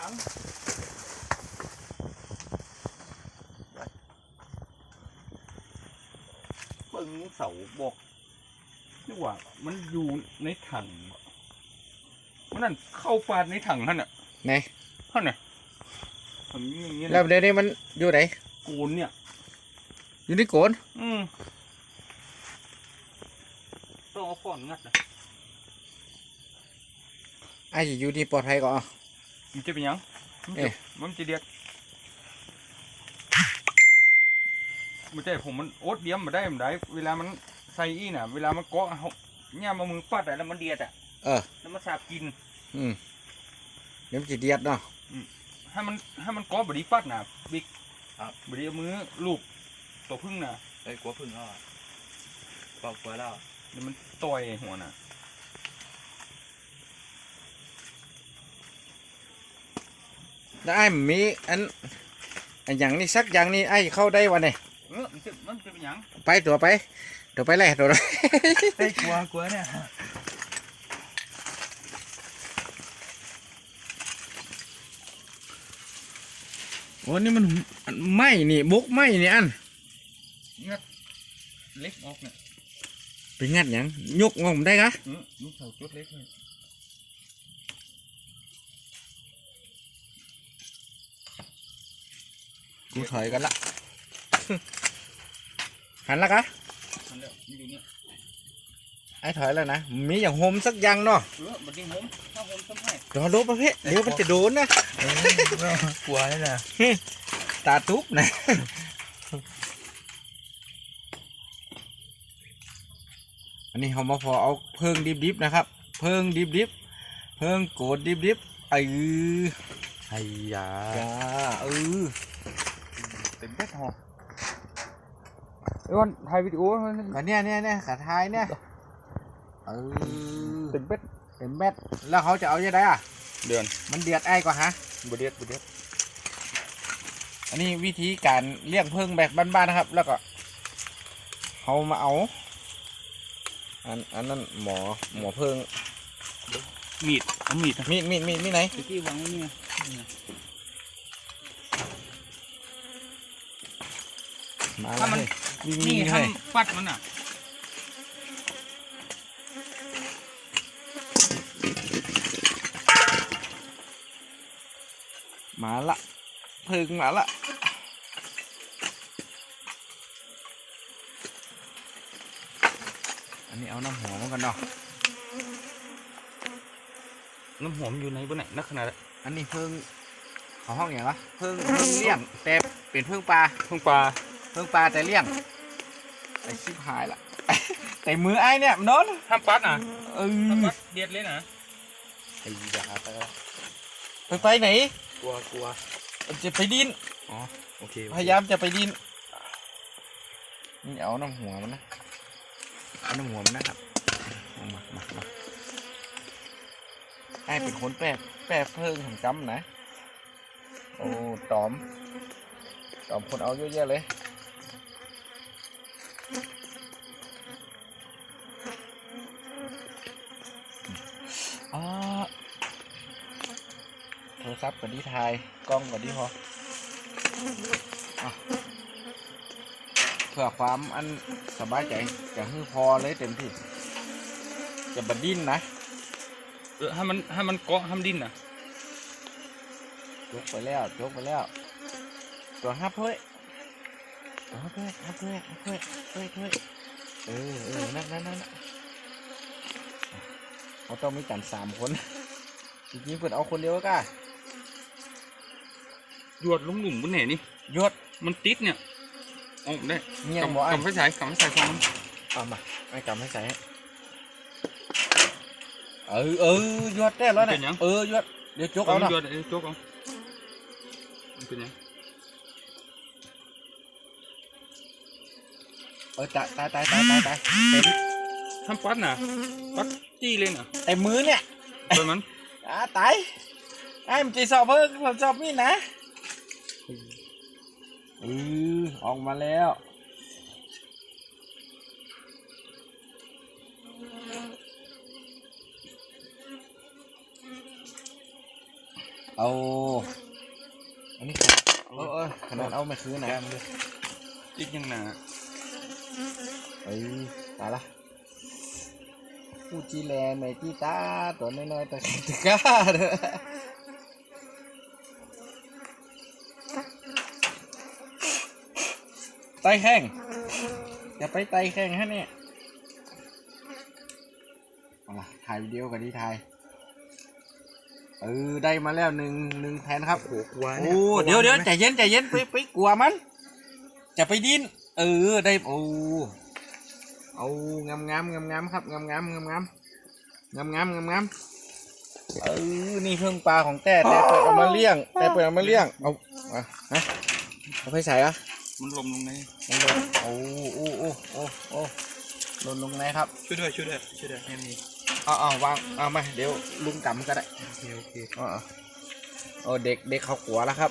ถังเบิ่งเสาบอกนี่ว่า มันอยู่ในถังมันนั่นเข้าฟาดในถังท่านอะไหนท่านน่ะผมอย่างเงี้ยแล้วเดี๋ยวนี้มันอยู่ไหนกูนเนี่ย อยู่ที่โกนอืมต้องเอาก่อนงัดนะไอ้อยู่นี่ปลอดภัยก่อน มันจะเป็นหยังมันเอ๊ะจะมันจะเดียดไม่ใช่ผมมันโอ๊ตเดียมมาได้มาได้ เวลามันใส่อีน่ะ เวลามันเกาะเขาเนี่ยมามือปัดอะแล้วมันเดียดอะเออแล้วมันสาบกิน อืมเดี๋ยวมันจะเดียดเนาะให้มันให้มันเกาะบดีปัดน่ะบิ๊กครับบดีเอามือลูกตัวพึ่งน่ะไอ้ยกลัวพึ่งแล้วอะกลัวกลัวแล้วเดี๋ยวมันต่อยหัวน่ะ แล้วไอ้มันมีอันอันอย่างนี้สักอย่างนี้ไอ้เข้าได้วันไหนเออมันจะมันจะเป็นหยังไปตัวไปตัวไปเลยตัวไป ไอ้ยกลัวกลัวเนี่ยโอ้นี่มันอันไหมนี่บุกไหมนี่อันงัดเล็กออกเนี่ยไปงัดหยังยกงอมได้กะเออลูกเสาจุดเล็กเลย กูถอยกันละหันละกะมันแล้วมันอยู่เนี่ยไอ้ถอยแล้วนะ มีอย่างโฮมสักอย่างเนาะเออบัดนี้ผมถ้าผมทำให้รอโดประเภทเดี๋ยวมันจะโดนนะกลัวนี่นะตาตุ๊บนะอันนี้เขามาพอเอาเพิ่งดิบๆนะครับ เพิ่งดิบๆเพิ่งโกดดิบๆเออไอ้ยาจ้าเออ แค่ทอไอ้วันถ่ายวิดีโอมันก็เนี่ยเนี่ยเนี่ยขาท้ายเนี่ยเออเต็มเป็ดเป็นเม็ดแล้วเขาจะเอายังไงอะ เดือน มันเดือดไอ้ก่อนฮะบเดียดบเดียดอันนี้วิธีการเลี้ยงเพิ่งแบบบ้านๆนะครับ แล้วก็เขามาเอา อันอันนั้นหมอหมอเพิ่งมีดเอามีดนะมีดมีดมีดมีดไหน ตะกี้วางไว้นี่ มาถ้ามัน วิ่งนี่วิ่งถ้าให้มันปัดมันอะมาละเพิ่งมาละอันนี้เอาน้ำหอมกันเนาะน้ำหอมอยู่ในบนไหนนักขนาดนั้นอันนี้เพิ่งเขาห้องอย่างวะเพิ่งเพิ่งเลี้ยงแต่เป็นเพิ่งปลาเพิ่งปลา เพิ่งปลาแต่เลี้ยงไอชิบหายละ แต่มือไอ้เนี่ยมันโดนห้ามปัดนะเอห้ามอปัดเดียดเลยนะไอ้ยาไปแล้วไปไปไหนกลัวกลัวจะไปดินโอเคพยายามจะไปดินนี่เอาน้ำหัวมันนะเอาน้ำหัวมันนะครับเอามามามาไอ้เป็นคนแปะแปะเพิ่งของจำนะโอ้ตอมตอมคนเอาเยอะแยะเลย โทรศัพท์กับดีถ่ายกล้องกับดีพออะเพื่อความอันสบายใจจะให้พอเลยเต็มที่จะบัดดิ้นนะเออให้มันให้มันเกาะให้มันดิ้นนะยกไปแล้วยกไปแล้ว ตัวห้าถ้วยตัวห้าถ้วยห้าถ้วยห้าถ้วยถ้วยถ้วยเออเออนั่นนั่นนั่นเขาต้องมีกันสามคนจริงๆเปิดเอาคนเดียวก็ห ยวดลงหลุมบนไหนนี่ยศมันติดเนี่ยออกได้เงียบกำบ่ไอ้กำไฟฉายกำไฟฉายของมันเอามาไอ้กำให้ใส่ให้เออเออยศได้แล้วนะเออยศเดี๋ยวจกเอาเอาเนาะหยวดเอ้ยโจกเอามันเป็นยังเออตายตายตายตายตายตายเต็มห้ามปัดนะปัดจี้เลยนะเต็มมือเนี่ยตัวมันอ่าตายไอ้มันจีสอบเพิ่งสอบมีดนะเออออกมาแล้ว เอเอาอันนี้เออเออขนาดเอาไม่คืนนะแก้มเลยจิกยังหนาเอ้ยตายละพูดจีแลไม่จีตาตัวน้อยๆแต่ตะกร้าเด้อ ไตแข้งอย่าไปไตแข้งฮะเนี่ยเอาล่ะถ่ายวิดีโอกันที่ถ่ายเออได้มาแล้วหนึ่งหนึ่งแทนครับโอ้โหกลัวโอ้เนี่ยเดี๋ยวเดี๋ยวกลัใจเย็นใจเย็นไปไปกลัวมันจะไปดิ้นเออได้โอ้เอางามงามงามงามครับงามงามงามงามงามงามงามงามเออนี่เพิ่งปลาของแต่แต่เปิดเอามาเลี้ยงแต่เปิดเอามาเลี้ยงเอาอะฮะเอาไปใส่อะ มันลมลงในมันลงโอ้โอ้โอ้โอ้โอ้หล่นลงไหนครับ ช่วยด้วยช่วยด้วยช่วยด้วยให้มีเอาเอาวางเอามาเดี๋ยวลุงกำก็ได้โอเคโอเคอ๋อโอ้เด็กเด็กเขากลัวแล้วครับ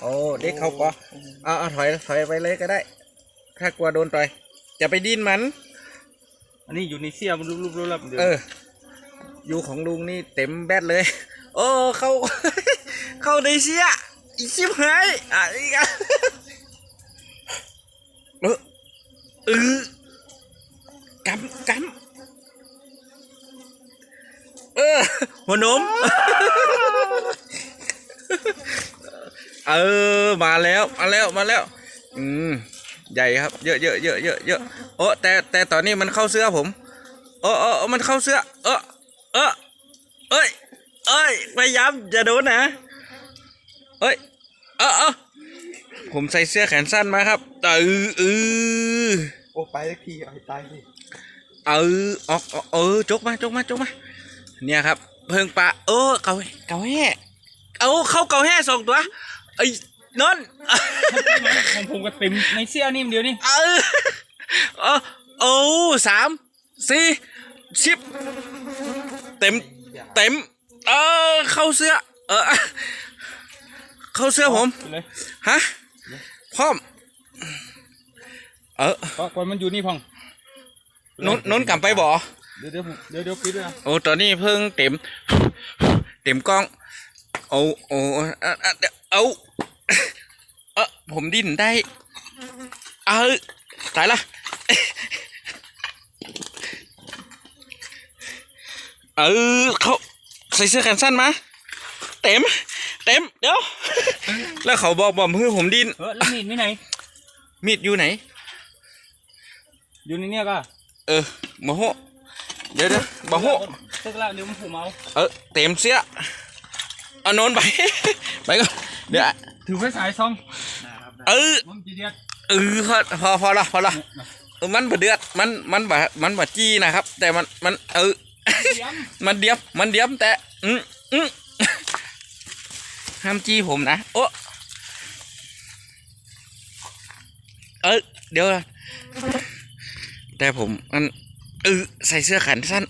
โอ้เด็กเขากลัวเอาเอาถอยถอยไปเลยก็ได้ ถ้ากลัวโดนต่อยจะไปดิ้นมัน อันนี้อยู่ในเสียมันรูปๆรับๆเดี๋ยวเออ อยู่ของลุงนี่เต็มแบตเลย โอ้เข้า เข้าในเสียอีชิบหายอะอีกอะ เออกำกำเออ หัวนม เออ มาแล้ว มาแล้ว มาแล้ว อืม ใหญ่ครับ เยอะเยอะเยอะเยอะเยอะโอ้แต่แต่ตอนนี้มันเข้าเสื้อผมโอ้โอ้โอ้มันเข้าเสื้อ เออเออเอ้ย เอ้ย พยายามอย่าโดนนะ เอ้ย เออเออ ผมใส่เสื้อแขนสั้นมาครับเออเออโอ้ไปสักทีเอาให้ตายสิเออออกออกเออจกมาจกมาจกมา เนี่ยครับ เพิ่งปลาเออเกาเกาแห่เอาเข้าเกาแห่สองตัวไอ้นนท์ของผมก็เต็มในเสียนี่เดียวนี่เออเออโอ้สามสี่สิบเต็มเต็มเออเข้าเสื้อ เออเข้าเสื้อผมไปเลยฮะ พร้อม เออก็ก่อนมันอยู่นี่พ่องนนนนกลับไปบ่เดี๋ยวเดี๋ยวผมเดี๋ยวเดี๋ยวปิดด้วยนะโอ้ตอนนี้เพิ่งเต็ม เต็มกล้องโอ้โอ้เอ่อเอ่อเดี๋ยวเอาเออผมดิ้นได้เออตายละเออเขาใส่เสื้อแขนสั้นมา เต็มเต็ม เดี๋ยว แล้วเขาบอกบอมเพื่อผมดิ้นเออแล้วมีดไม่ไหน มีดอยู่ไหน อยู่ในเนี้ยก็เออมาโหเดี๋ยวเดี๋ยวมาโหตึกละเดี๋ยวมันผูกเมา เออ เต็มเสียเอาโนนไป ไปก่อนเดี๋ยว ถือไฟสายซองเออมันจีเดียดเออพอพอพอละพอละเออมันบ่เดือด มัน มันบ่มันบ่จี้นะครับ แต่มัน มัน เออเสียมมันเดียบ มันเดียบ แต่ อืมอืม ห้ามจี้ผมนะ โอ้เออเดี๋ยว แต่ผมมันเออใส่เสื้อแขนสั้น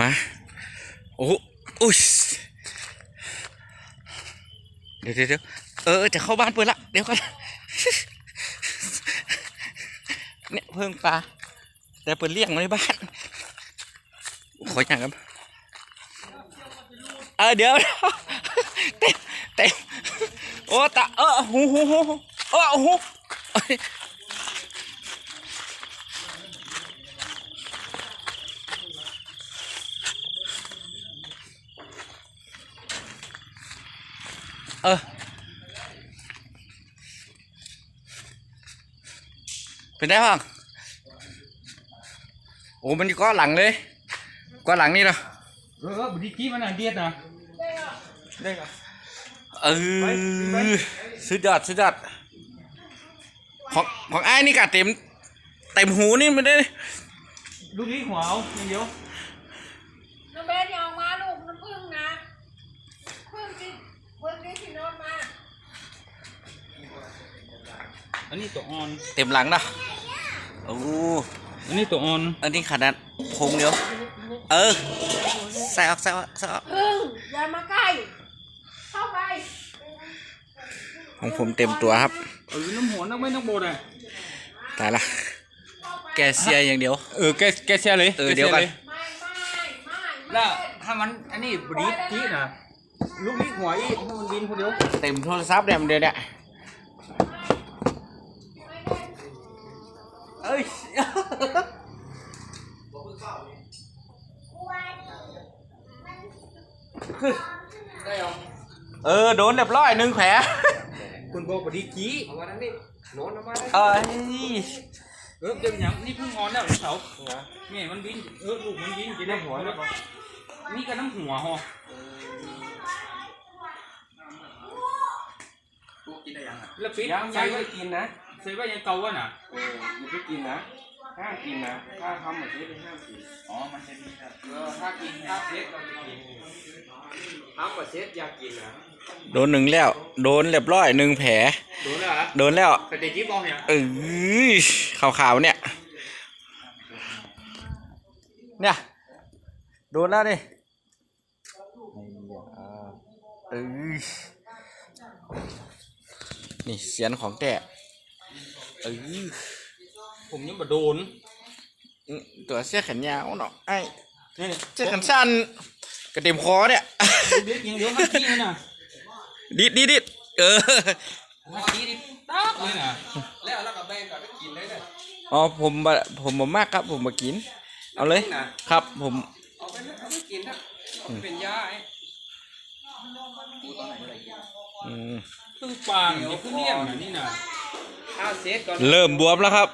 มา โอ้โอุ้ยเดี๋ยวเดี๋ยวเดี๋ยวเออจะเข้าบ้านเปิดละ เดี๋ยวก่อนเนี่ยเพิ่งปลาแต่เปิดเลี้ยงมาในบ้าน ขออย่างครับ เออเดี๋ยวเต็มเต็มโอ้ตาเออหูหูหูหูเออหูเอ้ยเออเป็นได้บ้างโอ้มันอยู่ก้อนหลังเลยก้อนหลังนี่เนาะ เออบุดีกี้มันอะเดียดนะได้ก็เออสุดยอดสุดยอดของของไอ้ายนี่กะเต็มเต็มหูนี่มันได้ลูกนี้หัวเอาอย่างเดียวน้องเบสอย่าออกมาลูกน้ำพึ่งนะพึ่งที่พึ่งที่พี่โนนมา อันนี้ตัวอ่อน เต็มหลังนะโอ้ อันนี้ตัวอ่อนอันนี้ขนาดโคงเดียว เออ ใส่ออกใส่ออกใส่ออกพึ่งอย่ามาใกล้ เข้าไป ของผมเต็มตัวครับเออน้ำหัวน้ำไม่น้ำโบดอะตายละ แกเสียอย่างเดียว เออ แกแกเสียเลยเออเดี๋ยวก่อนไม่ไม่ไม่แล้วถ้ามันอันนี้บุดีกี้นะลูกนี้หัวอีกให้มันบินคนเดียว เต็มโทรศัพท์เนี่ยมันเดือนเนี่ย เอ้ยเออโดนเรียบร้อยหนึ่งแผลคุณบอกพอดีกี้เอามานั่นนี่โน้นเอามาได้เอ้ยเออเดี๋ยวอย่างนี่เพิ่งงอนแล้วเสาแม่มันบินเออลูกมันบินกินได้หัวแล้วนี่ก็น้ำหัวฮอกูกินได้ยังอะแล้วปิดยังใส่ยังไว้ไม่กินนะ ใส่ไว้ยังเก่าวะน่ะเอออย่าไปกินนะห้ามกินนะถ้าทำแบบนี้เป็นห้ามกินอ๋อมันจะดีครับเออถ้ากินถ้าเซ็ตเราจะกินทำกับเซ็ตอยากกินนะโดนหนึ่งแล้ว โดนเรียบร้อยหนึ่งแผลโดนแล้วเหรอโดนแล้วแต่เด็กจิ๊บมองเนี่ยเออขาวๆเนี่ย เนี่ย โดนแล้วดิเออนี่เสียนของแก เออผมยังบ่โดนอืมตัวเสื้อแขนยาวเนาะไอ้นี่เสื้อแขนสั้นกระเต็มคอเนี่ยเด็กยังเดี๋ยวฮักกี้มันน่ะดิดดิดดิดเออฮักกี้ดิตักเลยน่ะแล้วแล้วกับแบงกับไปกินเลยเนี่ยอ๋อผมบ่ผมบ่มากครับผมมากิน เอาเลยครับผมเอาไปเลยเอาไปกินนะเอาไปเป็นยาไอ้กูตอนไหนอะไรกินอืมเพิ่งปางเดี๋ยวเพิ่งเลี้ยงน่ะนี่น่ะถ้า เซ็ตก่อนเริ่มบวมแล้วครับ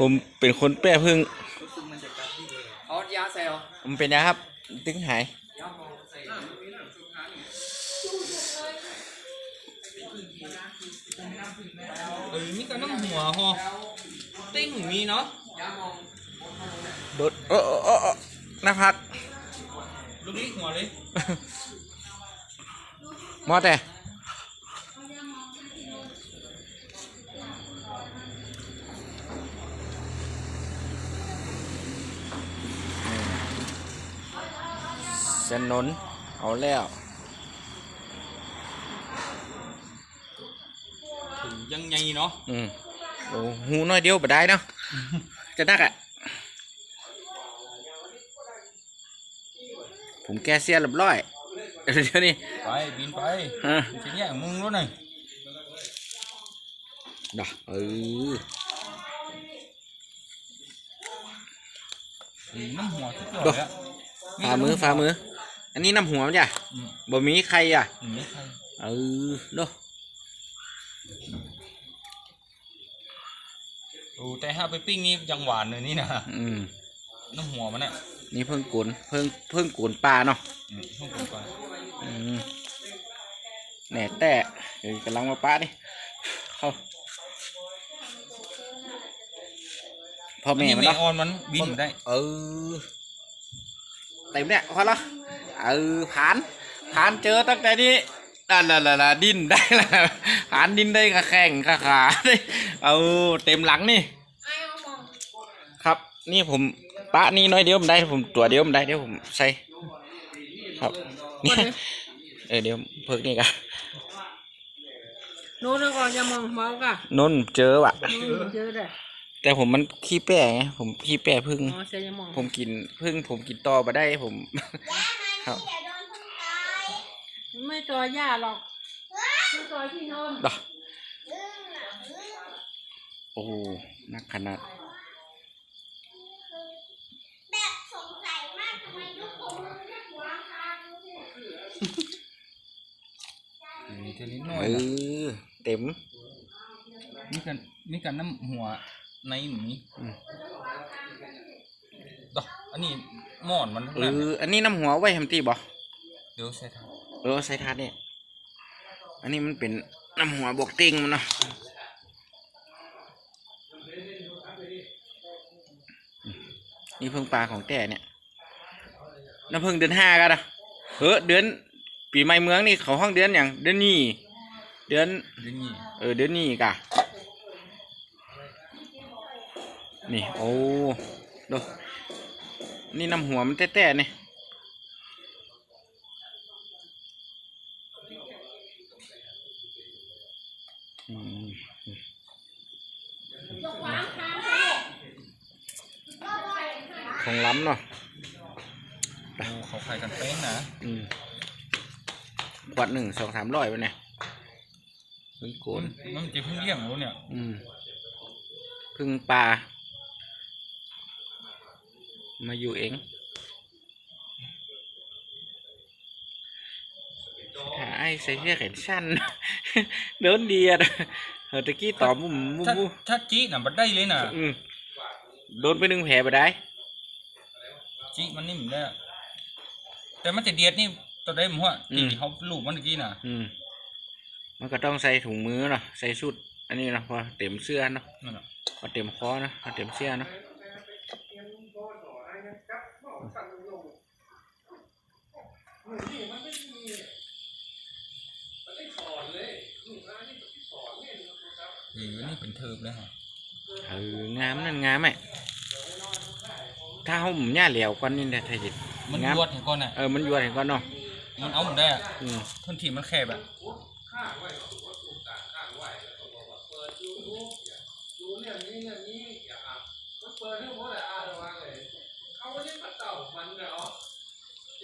ผมเป็นคนแป้พึ่งรู้สึกมันจะกัดที่เลยเอายาใส่เอามันเป็นยังครับ ตึงหายยามองใส่เออนี่ก็น้ำหัวฮอติ้งมีเนาะยามองโดดเออเออเออเออหน้าพักลูกนี้หัวเลยมอแต่ สนน เอาแล้ว ถึงยังไงเนาะอืมโอ้หูน้อยเดียวบ่ได้เนาะ จะนักอะ ผมแก้เสียเรียบร้อย เดี๋ยวนี้ไปบินไปฮะทีเนี้ยมึงรู้หน่อยดอกเออน้ำหัวทุกอย่างเลยอะฝ่ามือฝ่ามือ อันนี้น้ำหัวมันจ้ะอืม บ่มีใครอะ อืมนี่ใครเออเนาะโอ้แต่ถ้าไปปิ้งนี่ยังหวานเลยนี่นะอืม น้ำหัวมันอะนี่เพิ่งกุนเพิ่งเพิ่งกุนปลาเนาะอืมพวกผมไปอืมแหน่แต่เดี๋ยวกำลังมาปลาดิเข้าพ่อแม่มันนี่เนาะออนมันบินได้ เออเต็มเนี่ยพอแล้ว เออผ่านผ่านเจอตั้งแต่นี้นั่นละละดินได้ละผ่านดินได้กับแข่งกับขาได้เอาเต็มหลังนี่ไอ้เอามองครับนี่ผมปะนี่น้อยเดียวผมได้ผมตัวเดียวผมได้เดี๋ยวผมใส่ครับเนี่ยเออเดี๋ยวเพิกนี่กันโน้นก่อนอย่ามองเมากะนนเจอว่ะโน้นเจอได้แต่ผมมันขี้แป้ไงผมขี้แป้พึ่งอ๋อเสียอย่ามองผมกินพึ่งผมกินต่อมาได้ผม ครับไม่ตัวหญ้าหรอกไม่ตัวที่นอนดอกโอ้โหนักขนาดแบบสงสัยมากทำไมลูกผมเรียกหัวคางเนี่ยมีเทนิดหน่อเอยอเต็มนี่กันนี่กันน้ำหัวในหมีอืมดอกอันนี้ หมอนมันเอนั่นออันนี้น้ำหัวไว้ทำตีบ่เดี๋ยวใส่ทางเออใส่ทานเนี่ยอันนี้มันเป็นน้ำหัวบวกติงมันเนาะนี่เพิ่งปลาของแต่เนี่ยน้ำเพิ่งเดือนห้ากันนะเฮ้อเดือนปีใหม่เมืองนี่เขาห้องเดือนอย่างเดือนนี้เดือน เดี๋ยวนี้เออเดือนนี้กะนี่ โอ้ดู นี่น้ำหัวมันแต้ๆนี่ยกวางคางไปของล้ำเนาะเขาขายกันเป้งนะอืมขวดหนึ่งสองสามร้อยไปเนี่ยพึ่งโกมันนมันจะเพิ่งเลี้ยงรู้เนี่ย อืม พึ่งปลา มาอยู่เองหาไอ้ใส่เสื้อแขนสั้นเดินเดียดเออตะกี้ตอบมุมมุมถ้ามุมถ้าจีน่ะมันได้เลยน่ะอืมโดนไปหนึ่งแผลไปได้จีมันนิ่มได้อะแต่มันจะเดียดนี่ตัวได้หมั้งจีที่เขาลูกมันเมื่อกี้น่ะ อืม มันก็ต้องใส่ถุงมือเนาะใส่สุด อันนี้เนาะพอเต็มเสื้อเนาะนั่นน่ะพอเต็มคอเนาะพอเต็มเสื้อเนาะ 嗯เออนี่เป็นเทิบแล้วฮะเอองามนั่นงามไหมถ้าเขาหมุนหญ้าเหลวกว่านี้เนี่ยไทยจิตมันงามยวดเห็นก่อนน่ะเออมันยวดเห็นก่อนเนาะมันเอามันได้อะอืมพื้นที่มันแคบอะ อืม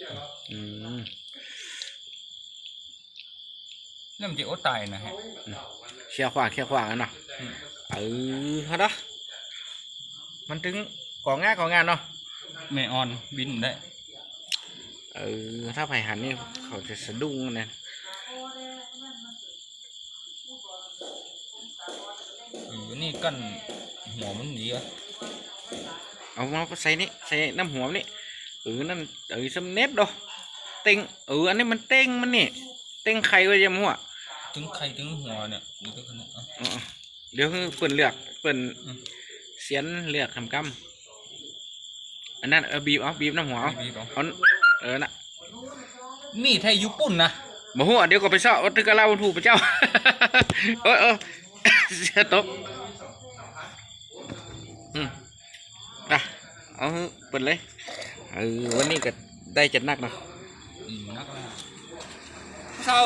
นี่มันจะอดตายนะฮะเชี่ยวขวางเชี่ยวขวางกันเนาะอืมเออฮะเนาะมันถึงกองงานกองงานเนาะแม่ออนบินได้เออถ้าไผ่หันนี่เขาจะสะดุ้งนะเออนี่กั้นหัวมันดีอะเอามาใส่นี่ใส่น้ำหัวมันนี่ เออนั่นเออสำเน็บดอเต็งเอออันนี้มันเต็งมันนี่เต็งไข่ไว้ยังหัวถึงไข่ถึงหัวเนี่ยหรือถึงขนาดอะอ๋อเดี๋ยวคือเปิ่นเลือกเปิ่นอืมเสียนเลือกคำกำอันนั้นเออบีบเอาบีบน้ำหัวเอาบีบเอาเอาเออน่ะมีไทยยุปุ่นนะบ่หัวเดี๋ยวก็ไปเสาะวัดตึกกะเล่าถูกพระเจ้าเออเออเสียตกอืมอะเอาเปิดเลย เออวันนี้ก็ได้จัดหนักเนาะอืมนักล่าเศร้า